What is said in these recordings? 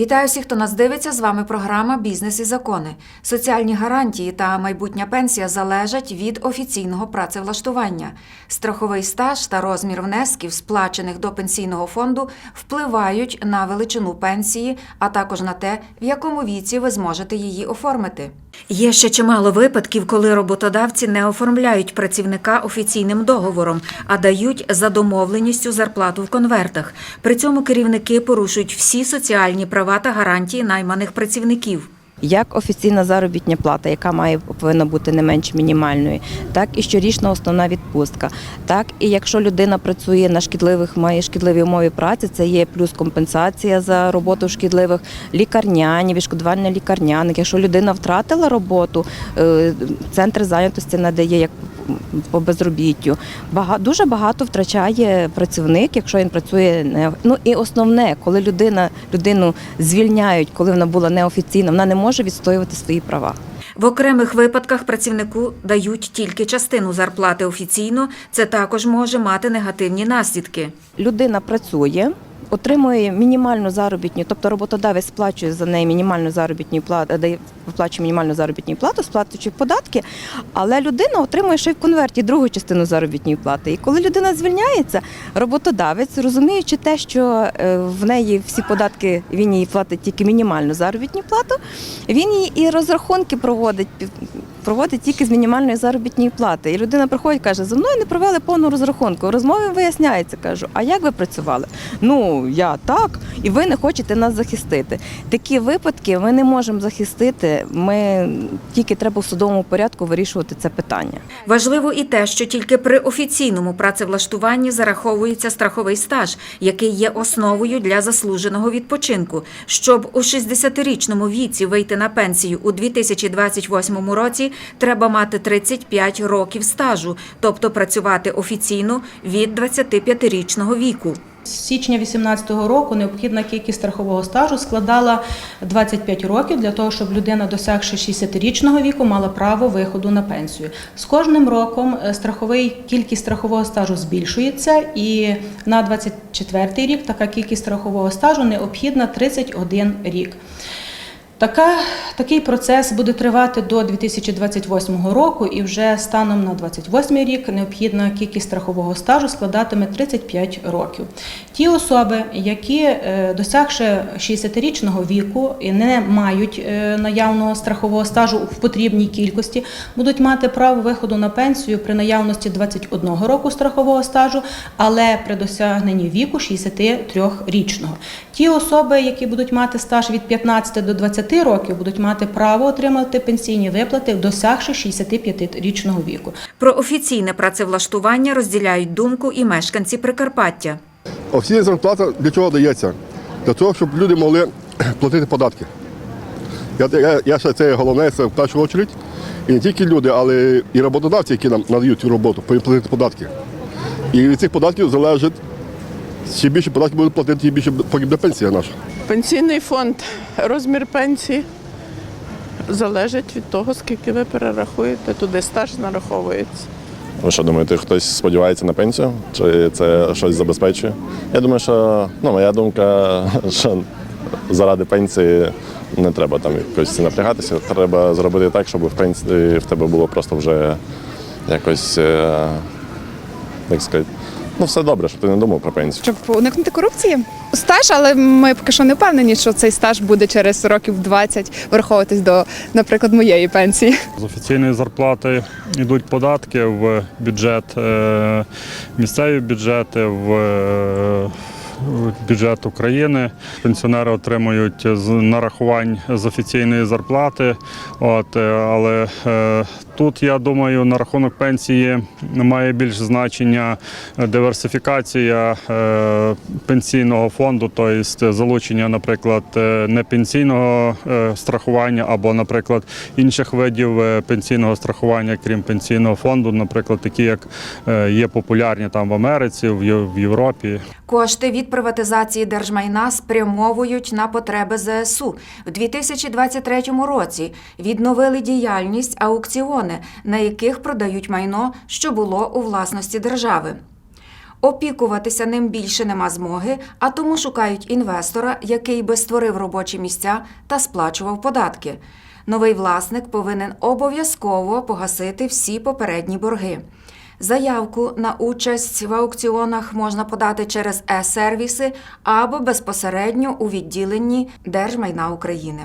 Вітаю всіх, хто нас дивиться. З вами програма Бізнес і закони. Соціальні гарантії та майбутня пенсія залежать від офіційного працевлаштування. Страховий стаж та розмір внесків, сплачених до пенсійного фонду, впливають на величину пенсії, а також на те, в якому віці ви зможете її оформити. Є ще чимало випадків, коли роботодавці не оформляють працівника офіційним договором, а дають за домовленістю зарплату в конвертах. При цьому керівники порушують всі соціальні права та гарантії найманих працівників. Як офіційна заробітня плата, яка має повинна бути не менш мінімальною, так і щорічна основна відпустка. Так і якщо людина працює на шкідливих, має шкідливі умови праці, це є плюс компенсація за роботу в шкідливих лікарняні, відшкодування лікарняних. Якщо людина втратила роботу, е, центр зайнятості надає як по безробіттю. Бага, дуже багато втрачає працівник, якщо він працює не ну і основне, коли людина людину звільняють, коли вона була неофіційна, вона не може відстоювати свої права. В окремих випадках працівнику дають тільки частину зарплати офіційно. Це також може мати негативні наслідки. Людина працює. Отримує мінімальну заробітну, тобто роботодавець сплачує за неї мінімальну заробітну плату, дає виплачує мінімальну заробітну плату, сплачуючи податки, але людина отримує ще й в конверті другу частину заробітної плати. І коли людина звільняється, роботодавець, розуміючи те, що е, в неї всі податки він їй платить тільки мінімальну заробітну плату, він їй і розрахунки проводить. Проводить тільки з мінімальної заробітної плати. І людина приходить, каже, за мною не провели повну розрахунку. В розмові виясняється, кажу, а як ви працювали? Ну, я так, і ви не хочете нас захистити. Такі випадки ми не можемо захистити. Ми тільки треба в судовому порядку вирішувати це питання. Важливо і те, що тільки при офіційному працевлаштуванні зараховується страховий стаж, який є основою для заслуженого відпочинку. Щоб у 60-річному віці вийти на пенсію у 2028 році, треба мати 35 років стажу, тобто працювати офіційно від 25-річного віку. З січня 2018 року необхідна кількість страхового стажу складала 25 років для того, щоб людина, досягши 60-річного віку, мала право виходу на пенсію. З кожним роком е, страховий кількість страхового стажу збільшується, і на 24 рік така кількість страхового стажу необхідна 31 рік. Така, такий процес буде тривати до 2028 року, і вже станом на 2028 рік необхідна кількість страхового стажу складатиме 35 років. Ті особи, які, е, досягши 60-річного віку і не мають е, наявного страхового стажу в потрібній кількості, будуть мати право виходу на пенсію при наявності 21 року страхового стажу, але при досягненні віку 63-річного. Ті особи, які будуть мати стаж від 15 до 20 років, будуть мати право отримати пенсійні виплати, досягши 65-річного віку. Про офіційне працевлаштування розділяють думку і мешканці Прикарпаття. Офіційна зарплата для чого дається? Для того, щоб люди могли платити податки. Я, я, я ще це головне, це в першу чергу. І не тільки люди, але і роботодавці, які нам надають цю роботу, повинні платити податки. І від цих податків залежить, чи більше податків будуть платити, тим більше буде пенсія наша. Пенсійний фонд, розмір пенсії залежить від того, скільки ви перерахуєте, туди стаж нараховується. Ви що думаєте, хтось сподівається на пенсію? Чи це щось забезпечує? Я думаю, що ну, моя думка, що заради пенсії не треба там якось напрягатися. Треба зробити так, щоб в пенсії в тебе було просто вже якось, е, як сказати, ну все добре, щоб ти не думав про пенсію. щоб уникнути корупції. Стаж, але ми поки що не впевнені, що цей стаж буде через років 20 враховуватись до, наприклад, моєї пенсії. З офіційної зарплати йдуть податки в бюджет, е, місцеві бюджети, е, в бюджет України. Пенсіонери отримують з нарахувань з офіційної зарплати. От, е, але е, тут, я думаю, на рахунок пенсії має більш значення диверсифікація е, пенсійного фонду, тобто залучення, наприклад, непенсійного страхування або, наприклад, інших видів пенсійного страхування, крім пенсійного фонду, наприклад, такі як є популярні там в Америці, в Європі. Кошти від приватизації держмайна спрямовують на потреби ЗСУ. В 2023 році відновили діяльність аукціони, на яких продають майно, що було у власності держави. Опікуватися ним більше нема змоги, а тому шукають інвестора, який би створив робочі місця та сплачував податки. Новий власник повинен обов'язково погасити всі попередні борги. Заявку на участь в аукціонах можна подати через е-сервіси або безпосередньо у відділенні Держмайна України.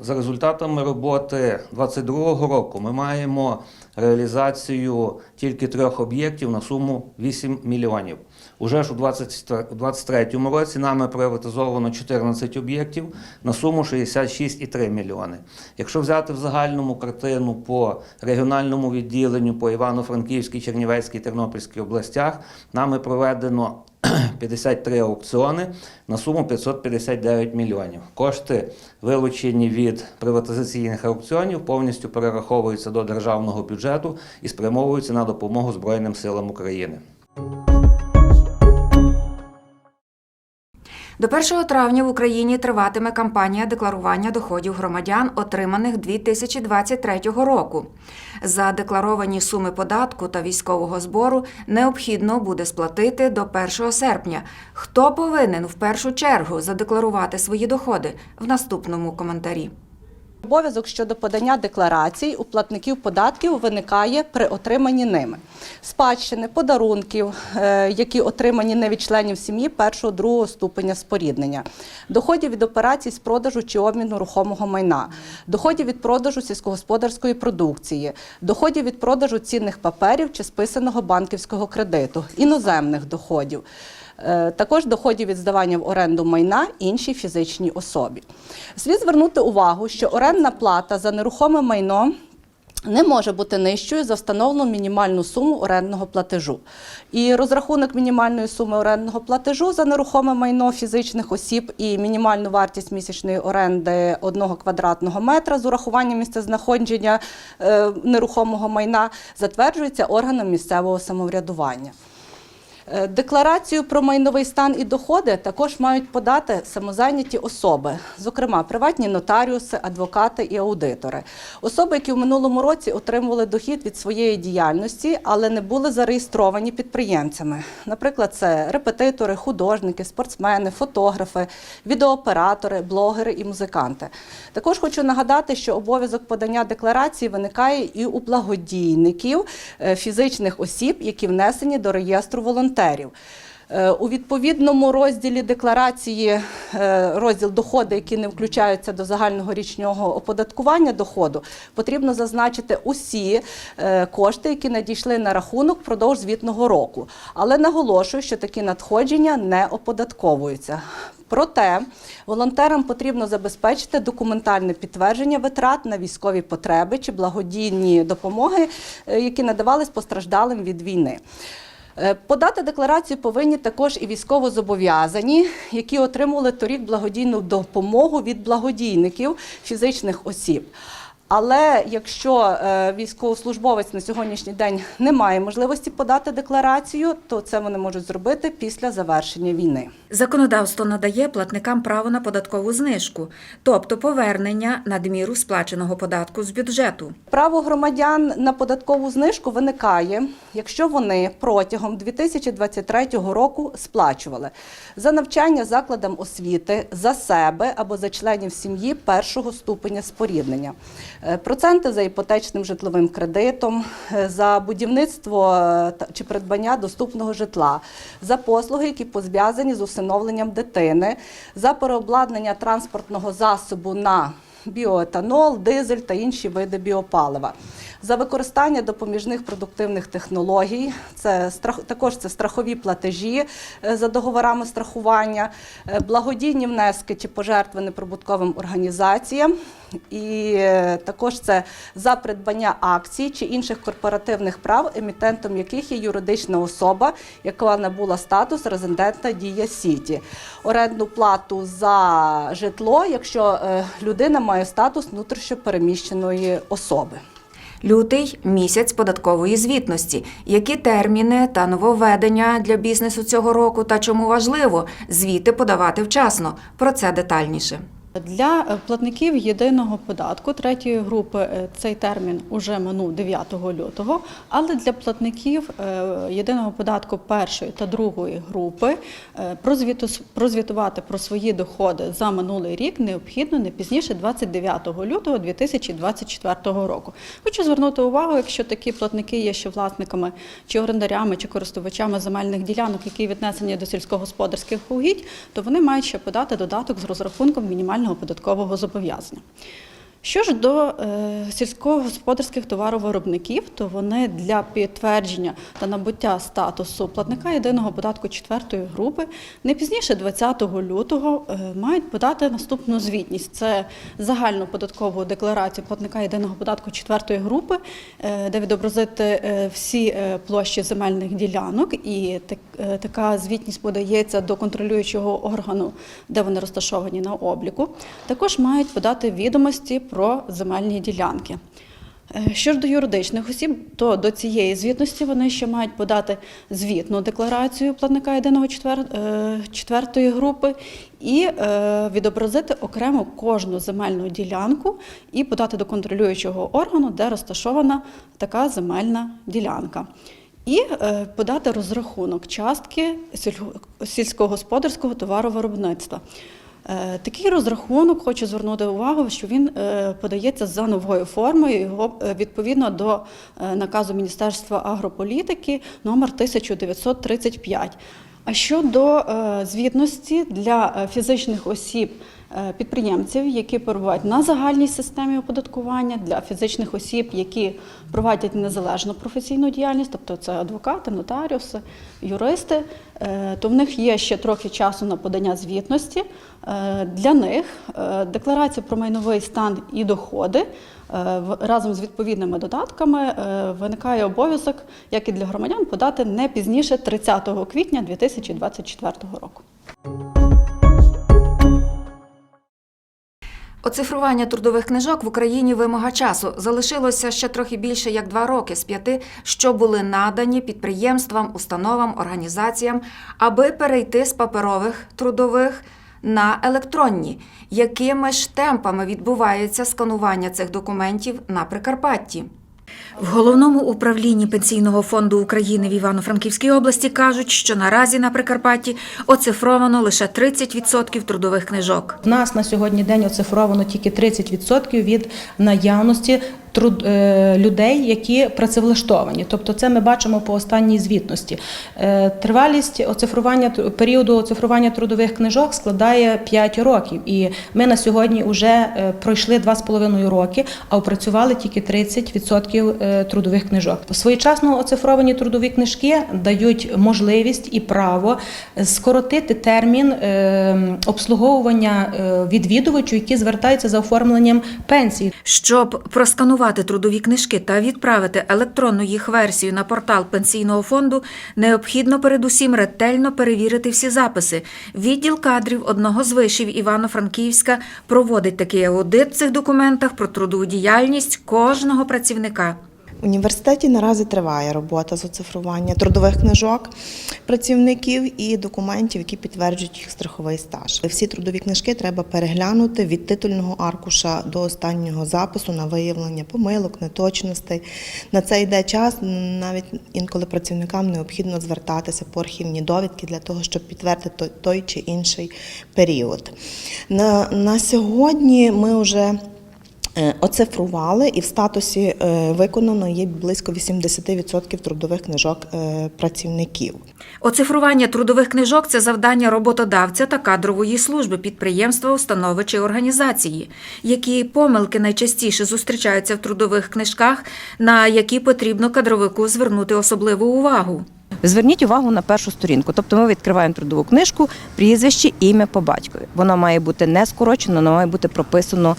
За результатами роботи 2022 року ми маємо реалізацію тільки трьох об'єктів на суму 8 мільйонів. Уже ж у 2023 році нами приватизовано 14 об'єктів на суму 66,3 мільйони. Якщо взяти в загальному картину по регіональному відділенню по Івано-Франківській, Чернівецькій, Тернопільській областях, нами проведено 53 аукціони на суму 559 мільйонів. Кошти, вилучені від приватизаційних аукціонів, повністю перераховуються до державного бюджету і спрямовуються на допомогу Збройним силам України. До 1 травня в Україні триватиме кампанія декларування доходів громадян, отриманих 2023 року. За декларовані суми податку та військового збору необхідно буде сплатити до 1 серпня. Хто повинен в першу чергу задекларувати свої доходи в наступному коментарі. Обов'язок щодо подання декларацій у платників податків виникає при отриманні ними. Спадщини, подарунків, е, які отримані не від членів сім'ї першого другого ступеня споріднення, доходів від операцій з продажу чи обміну рухомого майна, доходів від продажу сільськогосподарської продукції, доходів від продажу цінних паперів чи списаного банківського кредиту, іноземних доходів. Е, Також доходів від здавання в оренду майна іншій фізичній особі. Слід звернути увагу, що орендна плата за нерухоме майно не може бути нижчою за встановлену мінімальну суму орендного платежу. І розрахунок мінімальної суми орендного платежу за нерухоме майно фізичних осіб і мінімальну вартість місячної оренди одного квадратного метра з урахуванням місцезнаходження е, нерухомого майна затверджується органом місцевого самоврядування. Е, Декларацію про майновий стан і доходи також мають подати самозайняті особи, зокрема приватні нотаріуси, адвокати і аудитори. Особи, які в минулому році отримували дохід від своєї діяльності, але не були зареєстровані підприємцями. Наприклад, це репетитори, художники, спортсмени, фотографи, відеооператори, блогери і музиканти. Також хочу нагадати, що обов'язок подання декларації виникає і у благодійників е, фізичних осіб, які внесені до реєстру волонтерів. Е, У відповідному розділі декларації е, розділ доходи, які не включаються до загального річного оподаткування доходу, потрібно зазначити усі е, кошти, які надійшли на рахунок впродовж звітного року. Але наголошую, що такі надходження не оподатковуються. Проте волонтерам потрібно забезпечити документальне підтвердження витрат на військові потреби чи благодійні допомоги, які надавались постраждалим від війни. Е, Подати декларацію повинні також і військовозобов'язані, які отримували торік благодійну допомогу від благодійників фізичних осіб. Але якщо е, військовослужбовець на сьогоднішній день не має можливості подати декларацію, то це вони можуть зробити після завершення війни. Законодавство надає платникам право на податкову знижку, тобто повернення надміру сплаченого податку з бюджету. Право громадян на податкову знижку виникає, якщо вони протягом 2023 року сплачували за навчання закладам освіти за себе або за членів сім'ї першого ступеня споріднення, проценти за іпотечним житловим кредитом, е, за будівництво е, чи придбання доступного житла, за послуги, які пов'язані з усиновленням дитини, за переобладнання транспортного засобу на біоетанол, дизель та інші види біопалива. За використання допоміжних продуктивних технологій, це страх, також це страхові платежі е, за договорами страхування, е, благодійні внески чи пожертви неприбутковим організаціям, і е, також це за придбання акцій чи інших корпоративних прав, емітентом яких є юридична особа, яка набула статус резидента Дія Сіті, орендну плату за житло, якщо людина має статус внутрішньопереміщеної особи. Лютий місяць податкової звітності. Які терміни та нововведення для бізнесу цього року та чому важливо звіти подавати вчасно? Про це детальніше. Для е, платників єдиного податку третьої групи е, цей термін уже минув 9 лютого, але для платників е, єдиного податку першої та другої групи прозвітувати про свої доходи за минулий рік необхідно не пізніше 29 лютого 2024 року. Хочу звернути увагу, якщо такі платники є ще власниками чи орендарями, чи користувачами земельних ділянок, які віднесені до сільськогосподарських угідь, то вони мають ще подати додаток з розрахунком мінімального податкового зобов'язання. Що ж до е, сільськогосподарських товаровиробників, то вони для підтвердження та набуття статусу платника єдиного податку четвертої групи не пізніше 20 лютого е, мають подати наступну звітність. Це загальну податкову декларацію платника єдиного податку четвертої групи, е, де відобразити всі площі земельних ділянок, і так- така звітність подається до контролюючого органу, де вони розташовані на обліку. Також мають подати відомості про земельні ділянки. Е, Що ж до юридичних осіб, то до цієї звітності вони ще мають подати звітну декларацію платника єдиного е, четвертої групи і е, відобразити окремо кожну земельну ділянку і подати до контролюючого органу, де розташована така земельна ділянка. І подати розрахунок частки сільськогосподарського товаровиробництва. Е, Такий розрахунок хочу звернути увагу, що він е, подається за новою формою, його е, відповідно до наказу Міністерства агрополітики номер 1935. А щодо звітності для фізичних осіб підприємців, які перебувають на загальній системі оподаткування, для фізичних осіб, які проводять незалежну професійну діяльність, тобто це адвокати, нотаріуси, юристи, е, то в них є ще трохи часу на подання звітності. Е, Для них е, декларація про майновий стан і доходи е, разом з відповідними додатками е, виникає обов'язок, як і для громадян, подати не пізніше 30 квітня 2024 року. Оцифрування трудових книжок в Україні вимога часу. Залишилося ще трохи більше як два роки з п'яти, що були надані підприємствам, установам, організаціям, аби перейти з паперових трудових на електронні. Якими ж темпами відбувається сканування цих документів на Прикарпатті? В головному управлінні Пенсійного фонду України в Івано-Франківській області кажуть, що наразі на Прикарпатті оцифровано лише 30% трудових книжок. В нас на сьогодні день оцифровано тільки 30% від наявності труд, е, людей, які працевлаштовані. Тобто, це ми бачимо по останній звітності. Е, тривалість оцифрування періоду оцифрування трудових книжок складає 5 років, і ми на сьогодні вже е, пройшли 2,5 роки, а опрацювали тільки 30% е, трудових книжок. Своєчасно оцифровані трудові книжки дають можливість і право скоротити термін обслуговування відвідувачів, які звертаються за оформленням пенсії. Щоб просканувати трудові книжки та відправити електронну їх версію на портал пенсійного фонду, необхідно передусім ретельно перевірити всі записи. Відділ кадрів одного з вишів Івано-Франківська проводить такий аудит в цих документах про трудову діяльність кожного працівника. В університеті наразі триває робота з оцифрування трудових книжок працівників і документів, які підтверджують їх страховий стаж. Всі трудові книжки треба переглянути від титульного аркуша до останнього запису на виявлення помилок, неточностей. На це йде час. Навіть інколи працівникам необхідно звертатися по архівні довідки для того, щоб підтвердити той- чи інший період. На, на сьогодні ми вже Оцифрували і в статусі е, виконано є близько 80% трудових книжок е, працівників. Оцифрування трудових книжок це завдання роботодавця та кадрової служби підприємства, установи чи організації. Які помилки найчастіше зустрічаються в трудових книжках, на які потрібно кадровику звернути особливу увагу? Зверніть увагу на першу сторінку. Тобто ми відкриваємо трудову книжку, прізвище, ім'я по батькові. Воно має бути не скорочено, воно має бути прописано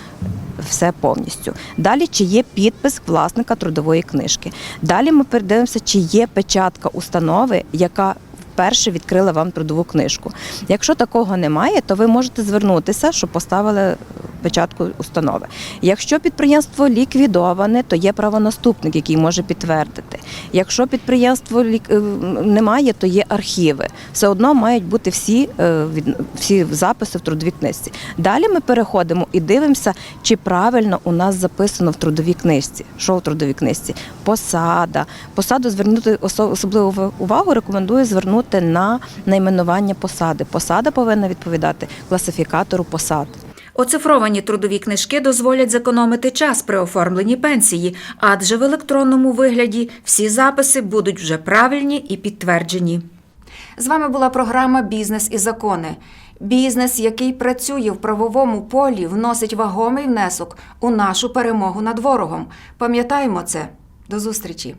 все повністю. Далі, чи є підпис власника трудової книжки. Далі ми передивимося, чи є печатка установи, яка вперше відкрила вам трудову книжку. Якщо такого немає, то ви можете звернутися, щоб поставили початку установи. Якщо підприємство ліквідоване, то є правонаступник, який може підтвердити. Якщо підприємство е, немає, то є архіви. Все одно мають бути всі, е, всі записи в трудовій книжці. Далі ми переходимо і дивимося, чи правильно у нас записано в трудовій книжці. Що в трудовій книжці? Посада. Посаду звернути осо- особливу увагу рекомендую звернути на найменування посади. Посада повинна відповідати класифікатору посад. Оцифровані трудові книжки дозволять зекономити час при оформленні пенсії, адже в електронному вигляді всі записи будуть вже правильні і підтверджені. З вами була програма Бізнес і закони. Бізнес, який працює в правовому полі, вносить вагомий внесок у нашу перемогу над ворогом. Пам'ятаємо це. До зустрічі!